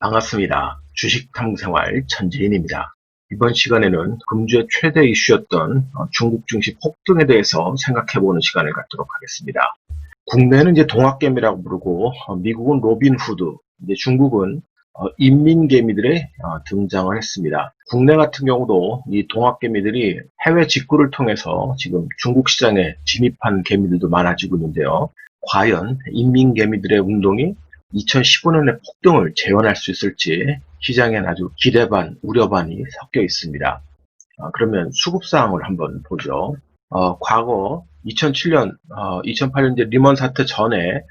반갑습니다. 주식 탐생활 전재인입니다. 이번 시간에는 금주의 최대 이슈였던 어, 중국 증시 폭등에 대해서 생각해보는 시간을 갖도록 하겠습니다. 국내는 이제 동학개미라고 부르고 어, 미국은 로빈후드, 이제 중국은 어, 인민개미들의 어, 등장을 했습니다. 국내 같은 경우도 이 동학개미들이 해외 직구를 통해서 지금 중국 시장에 진입한 개미들도 많아지고 있는데요. 과연 인민개미들의 운동이 2015년의 폭등을 재현할 수 있을지 시장엔 아주 기대 반, 우려 반이 섞여 있습니다. 어, 그러면 수급 사항을 한번 보죠. 어, 과거 2007년, 2008년 이제 리먼 사태 전에 어,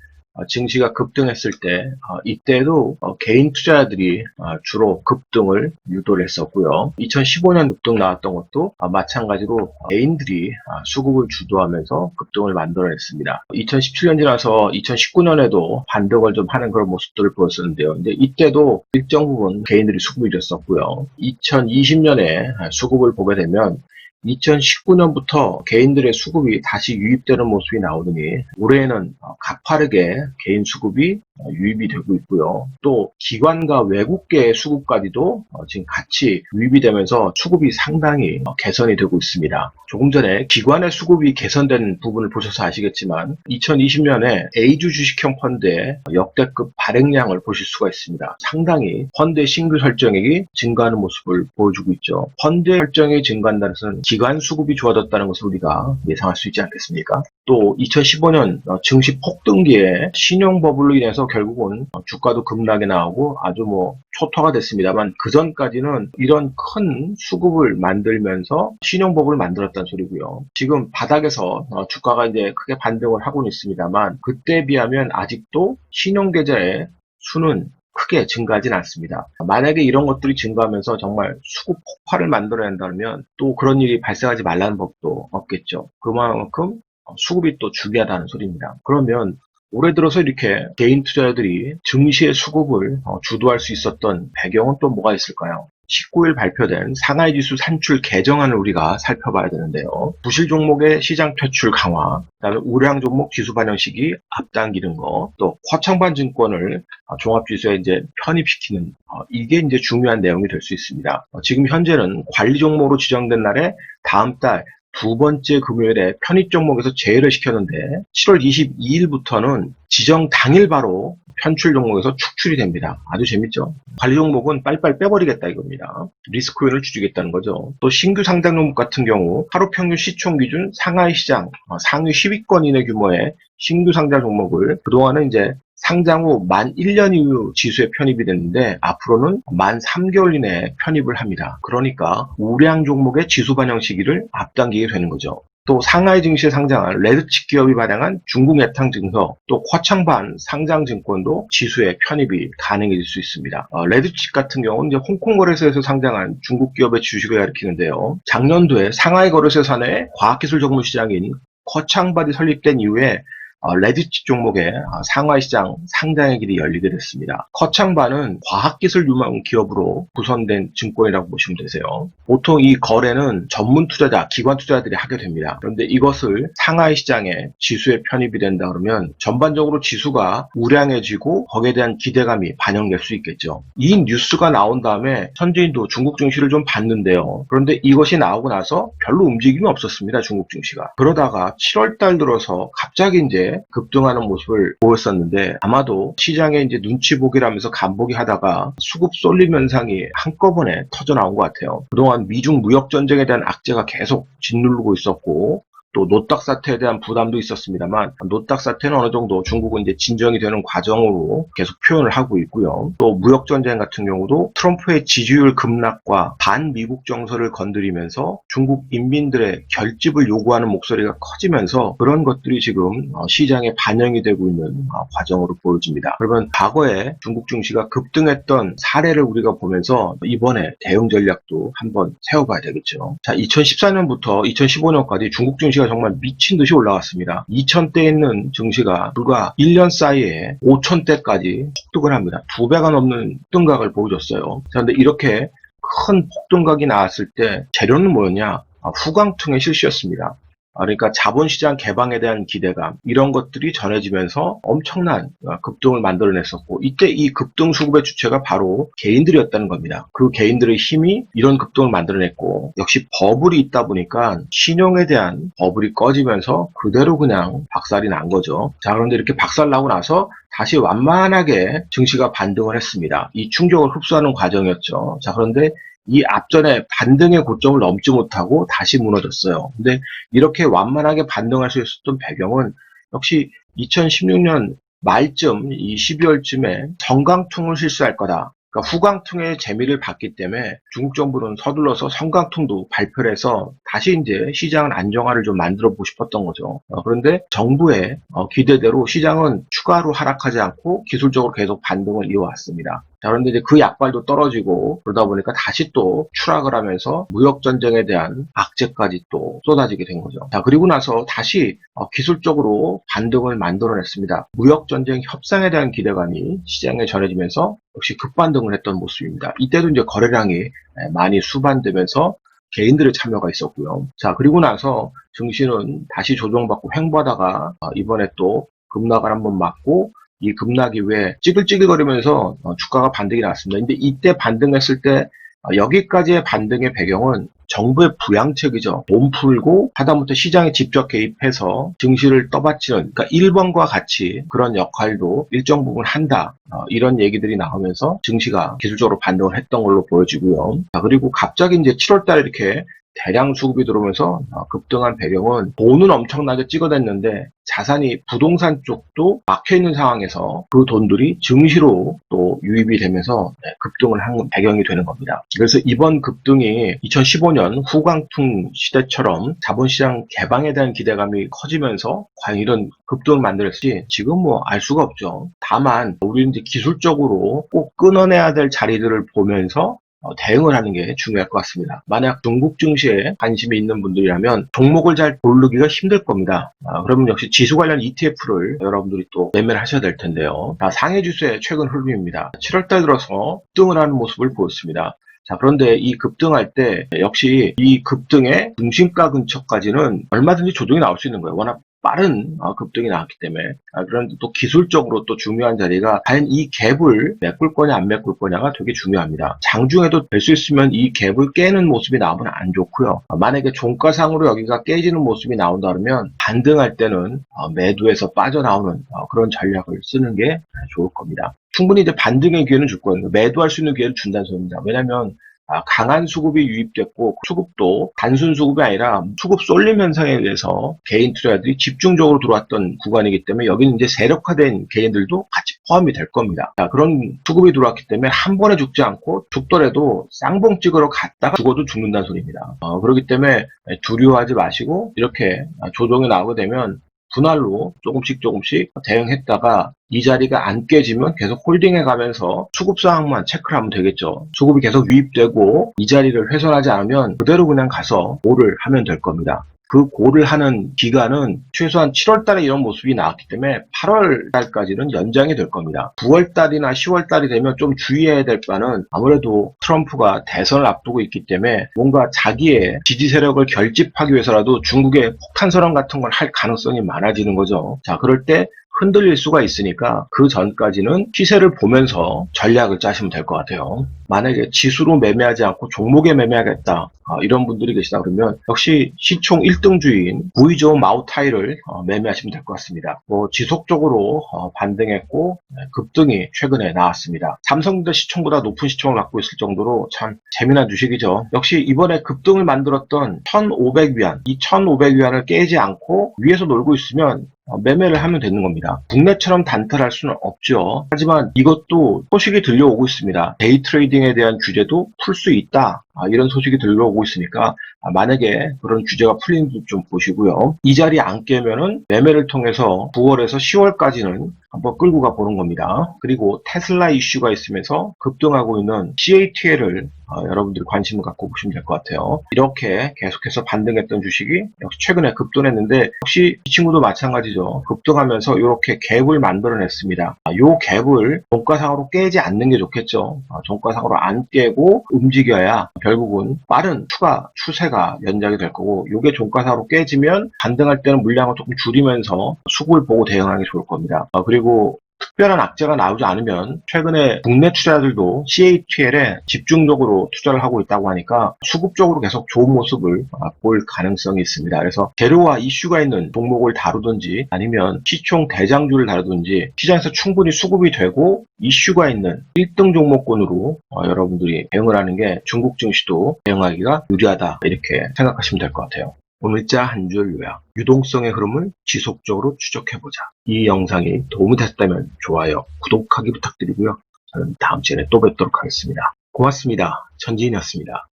증시가 급등했을 때 어, 이때도 어, 개인 투자자들이 어, 주로 급등을 유도를 했었고요. 2015년 급등 나왔던 것도 어, 마찬가지로 개인들이 어, 수급을 주도하면서 급등을 만들어냈습니다. 2017년 지나서 2019년에도 반등을 좀 하는 그런 모습들을 보였었는데요. 근데 이때도 일정 부분 개인들이 수급을 잃었었고요. 2020년에 수급을 보게 되면 2019년부터 개인들의 수급이 다시 유입되는 모습이 나오더니 올해에는 어, 가파르게 개인 수급이 어, 유입이 되고 있고요. 또 기관과 외국계 수급까지도 어, 지금 같이 유입이 되면서 수급이 상당히 어, 개선이 되고 있습니다. 조금 전에 기관의 수급이 개선된 부분을 보셔서 아시겠지만 2020년에 A주 주식형 펀드의 역대급 발행량을 보실 수가 있습니다. 상당히 펀드의 신규 설정액이 증가하는 모습을 보여주고 있죠. 펀드의 설정액이 증가한다는 것은 기관 수급이 좋아졌다는 것을 우리가 예상할 수 있지 않겠습니까? 또 2015년 증시 폭등기에 신용 버블로 인해서 결국은 주가도 급락이 나오고 아주 뭐 초토화가 됐습니다만 그 전까지는 이런 큰 수급을 만들면서 신용 버블을 만들었다는 소리고요. 지금 바닥에서 어, 주가가 이제 크게 반등을 하고는 있습니다만 그때에 비하면 아직도 신용 계좌의 수는 크게 증가하진 않습니다. 만약에 이런 것들이 증가하면서 정말 수급 폭발을 만들어낸다면 또 그런 일이 발생하지 말라는 법도 없겠죠. 그만큼 수급이 또 중요하다는 소리입니다. 그러면 올해 들어서 이렇게 개인 투자자들이 증시의 수급을 어, 주도할 수 있었던 배경은 또 뭐가 있을까요? 19일 발표된 상하이 지수 산출 개정안을 우리가 살펴봐야 되는데요. 부실 종목의 시장 퇴출 강화, 그다음에 우량 종목 지수 반영 시기 앞당기는 거, 또 화창반 증권을 어, 종합지수에 이제 편입시키는 어, 이게 이제 중요한 내용이 될 수 있습니다. 어, 지금 현재는 관리 종목으로 지정된 날에 다음 달 두 번째 금요일에 편입 종목에서 제외를 시켰는데 7월 22일부터는 지정 당일 바로 편출 종목에서 축출이 됩니다. 아주 재밌죠? 관리 종목은 빨리빨리 빼버리겠다 이겁니다. 리스크윤을 줄이겠다는 거죠. 또 신규 상장 종목 같은 경우 하루 평균 시총 기준 상하이 시장 어, 상위 10위권 이내 규모의 신규 상장 종목을 그동안은 이제 상장 후 만 1년 이후 지수에 편입이 됐는데 앞으로는 만 3개월 이내에 편입을 합니다. 그러니까 우량 종목의 지수 반영 시기를 앞당기게 되는 거죠. 또 상하이 증시에 상장한 레드칩 기업이 발행한 중국 예탕 증서, 또 화창반 상장 증권도 지수에 편입이 가능해질 수 있습니다. 어, 레드칩 같은 경우는 이제 홍콩 거래소에서 상장한 중국 기업의 주식을 가리키는데요. 작년도에 상하이 거래소 산의 과학기술 전문 시장인 커창반이 설립된 이후에 어, 레드칩 종목의 어, 상하이 시장 상장의 길이 열리게 됐습니다. 커창반은 과학기술 유망 기업으로 구성된 증권이라고 보시면 되세요. 보통 이 거래는 전문 투자자, 기관 투자자들이 하게 됩니다. 그런데 이것을 상하이 시장에 지수에 편입이 된다 그러면 전반적으로 지수가 우량해지고 거기에 대한 기대감이 반영될 수 있겠죠. 이 뉴스가 나온 다음에 현지인도 중국 증시를 좀 봤는데요. 그런데 이것이 나오고 나서 별로 움직임이 없었습니다. 중국 증시가. 그러다가 7월 달 들어서 갑자기 이제 급등하는 모습을 보였었는데 아마도 시장에 이제 눈치 보기라면서 간보기 하다가 수급 쏠림 현상이 한꺼번에 터져 나온 것 같아요. 그동안 미중 무역 전쟁에 대한 악재가 계속 짓누르고 있었고 또 노딱 사태에 대한 부담도 있었습니다만 노딱 사태는 어느 정도 중국은 이제 진정이 되는 과정으로 계속 표현을 하고 있고요. 또 무역 전쟁 같은 경우도 트럼프의 지지율 급락과 반미국 정서를 건드리면서 중국 인민들의 결집을 요구하는 목소리가 커지면서 그런 것들이 지금 어, 시장에 반영이 되고 있는 어, 과정으로 보여집니다. 그러면 과거에 중국 증시가 급등했던 사례를 우리가 보면서 이번에 대응 전략도 한번 세워봐야 되겠죠. 자, 2014년부터 2015년까지 중국 증시가 정말 미친 듯이 올라갔습니다. 2000대에 있는 증시가 불과 1년 사이에 5000대까지 폭등을 합니다. 두 배가 넘는 폭등각을 보여줬어요. 그런데 이렇게 큰 폭등각이 나왔을 때 재료는 뭐였냐? 아, 후광통의 실시였습니다. 아, 그러니까 자본시장 개방에 대한 기대감 이런 것들이 전해지면서 엄청난 어, 급등을 만들어냈었고 이때 이 급등 수급의 주체가 바로 개인들이었다는 겁니다. 그 개인들의 힘이 이런 급등을 만들어냈고 역시 버블이 있다 보니까 신용에 대한 버블이 꺼지면서 그대로 그냥 박살이 난 거죠. 자 그런데 이렇게 박살 나고 나서 다시 완만하게 증시가 반등을 했습니다. 이 충격을 흡수하는 과정이었죠. 자 그런데 이 앞전에 반등의 고점을 넘지 못하고 다시 무너졌어요. 근데 이렇게 완만하게 반등할 수 있었던 배경은 역시 2016년 말쯤 이 12월쯤에 성강통을 실시할 거다. 그러니까 후강통의 재미를 봤기 때문에 중국 정부는 서둘러서 성강통도 발표를 해서 다시 이제 시장은 안정화를 좀 만들어 보고 싶었던 거죠. 어, 그런데 정부의 어, 기대대로 시장은 추가로 하락하지 않고 기술적으로 계속 반등을 이어왔습니다. 자, 그런데 이제 그 약발도 떨어지고 그러다 보니까 다시 또 추락을 하면서 무역 전쟁에 대한 악재까지 또 쏟아지게 된 거죠. 자, 그리고 나서 다시 어, 기술적으로 반등을 만들어냈습니다. 무역 전쟁 협상에 대한 기대감이 시장에 전해지면서 역시 급반등을 했던 모습입니다. 이때도 이제 거래량이 예, 많이 수반되면서 개인들의 참여가 있었고요. 자, 그리고 나서 증시는 다시 조정받고 횡보하다가 어, 이번에 또 급락을 한번 맞고 이 급락이 왜 찌글찌글거리면서 어, 주가가 반등이 났습니다. 근데 이때 반등했을 때 어, 여기까지의 반등의 배경은 정부의 부양책이죠. 몸 풀고 하다못해 시장에 직접 개입해서 증시를 떠받치는 그러니까 1번과 같이 그런 역할도 일정 부분 한다. 어, 이런 얘기들이 나오면서 증시가 기술적으로 반등을 했던 걸로 보여지고요. 자, 그리고 갑자기 이제 7월 달에 이렇게 대량 수급이 들어오면서 어, 급등한 배경은 돈은 엄청나게 찍어냈는데 자산이 부동산 쪽도 막혀 있는 상황에서 그 돈들이 증시로 또 유입이 되면서 네, 급등을 한 배경이 되는 겁니다. 그래서 이번 급등이 2015년 후광퉁 시대처럼 자본시장 개방에 대한 기대감이 커지면서 과연 이런 급등을 만들었지 지금 뭐 알 수가 없죠. 다만 우리는 이제 기술적으로 꼭 끊어내야 될 자리들을 보면서 어, 대응을 하는 게 중요할 것 같습니다. 만약 중국 증시에 관심이 있는 분들이라면 종목을 잘 고르기가 힘들 겁니다. 아, 그러면 역시 지수 관련 ETF를 여러분들이 또 매매를 하셔야 될 텐데요. 자, 상해 주수의 최근 흐름입니다. 7월달 들어서 등을 하는 모습을 보였습니다. 자, 그런데 이 급등할 때 역시 이 급등의 중심가 근처까지는 얼마든지 조정이 나올 수 있는 거예요. 워낙 빠른 어, 급등이 나왔기 때문에 아, 그런데 또 기술적으로 또 중요한 자리가 과연 이 갭을 메꿀 거냐 안 메꿀 거냐가 되게 중요합니다. 장중에도 될 수 있으면 이 갭을 깨는 모습이 나오면 안 좋고요. 아, 만약에 종가상으로 여기가 깨지는 모습이 나온다 그러면 반등할 때는 어, 매도에서 빠져나오는 어, 그런 전략을 쓰는 게 좋을 겁니다. 충분히 이제 반등의 기회는 줄 거예요. 매도할 수 있는 기회를 준다는 소리입니다. 왜냐하면 아, 강한 수급이 유입됐고 수급도 단순 수급이 아니라 수급 쏠림 현상에 의해서 개인 투자자들이 집중적으로 들어왔던 구간이기 때문에 여기는 이제 세력화된 개인들도 같이 포함이 될 겁니다. 자, 그런 수급이 들어왔기 때문에 한 번에 죽지 않고 죽더라도 쌍봉 찍으러 갔다가 죽어도 죽는다는 소리입니다. 어, 그렇기 때문에 두려워하지 마시고 이렇게 조정이 나오게 되면 분할로 조금씩 조금씩 대응했다가 이 자리가 안 깨지면 계속 홀딩해 가면서 수급 상황만 체크를 하면 되겠죠. 수급이 계속 유입되고 이 자리를 훼손하지 않으면 그대로 그냥 가서 오를 하면 될 겁니다. 그 고를 하는 기간은 최소한 7월 달에 이런 모습이 나왔기 때문에 8월 달까지는 연장이 될 겁니다. 9월 달이나 10월 달이 되면 좀 주의해야 될 바는 아무래도 트럼프가 대선을 앞두고 있기 때문에 뭔가 자기의 지지 세력을 결집하기 위해서라도 중국의 폭탄 선언 같은 걸 할 가능성이 많아지는 거죠. 자, 그럴 때 흔들릴 수가 있으니까 그 전까지는 시세를 보면서 전략을 짜시면 될 것 같아요. 만약에 지수로 매매하지 않고 종목에 매매하겠다 어, 이런 분들이 계시다 그러면 역시 시총 1등주인 구이 좋은 마우타이를 어, 매매하시면 될 것 같습니다. 뭐 지속적으로 어, 반등했고 네, 급등이 최근에 나왔습니다. 삼성도 시총보다 높은 시총을 갖고 있을 정도로 참 재미난 주식이죠. 역시 이번에 급등을 만들었던 1,500위안 이 1,500위안을 깨지 않고 위에서 놀고 있으면 어, 매매를 하면 되는 겁니다. 국내처럼 단타할 수는 없죠. 하지만 이것도 소식이 들려오고 있습니다. 데이 트레이딩에 대한 규제도 풀 수 있다. 아, 이런 소식이 들려오고 있으니까 아, 만약에 그런 규제가 풀리는지 좀 보시고요. 이 자리 안 깨면은 매매를 통해서 9월에서 10월까지는 한번 끌고 가 보는 겁니다. 그리고 테슬라 이슈가 있으면서 급등하고 있는 CATL을 어, 여러분들이 관심을 갖고 보시면 될 것 같아요. 이렇게 계속해서 반등했던 주식이 역시 최근에 급등했는데 역시 이 친구도 마찬가지죠. 급등하면서 이렇게 갭을 만들어냈습니다. 아, 이 갭을 종가상으로 깨지 않는 게 좋겠죠. 아, 종가상으로 안 깨고 움직여야 결국은 빠른 추가 추세가 종가사가 연장이 될 거고 이게 종가사로 깨지면 반등할 때는 물량을 조금 줄이면서 수급을 보고 대응하는 게 좋을 겁니다. 어, 그리고 특별한 악재가 나오지 않으면 최근에 국내 투자자들도 CATL에 집중적으로 투자를 하고 있다고 하니까 수급적으로 계속 좋은 모습을 아, 볼 가능성이 있습니다. 그래서 재료와 이슈가 있는 종목을 다루든지 아니면 시총 대장주를 다루든지 시장에서 충분히 수급이 되고 이슈가 있는 1등 종목군으로 어, 여러분들이 대응을 하는 게 중국 증시도 대응하기가 유리하다 이렇게 생각하시면 될 것 같아요. 오늘자 한 줄 요약. 유동성의 흐름을 지속적으로 추적해보자. 이 영상이 도움이 됐다면 좋아요, 구독하기 부탁드리고요. 저는 다음 시간에 또 뵙도록 하겠습니다. 고맙습니다. 전지인이었습니다.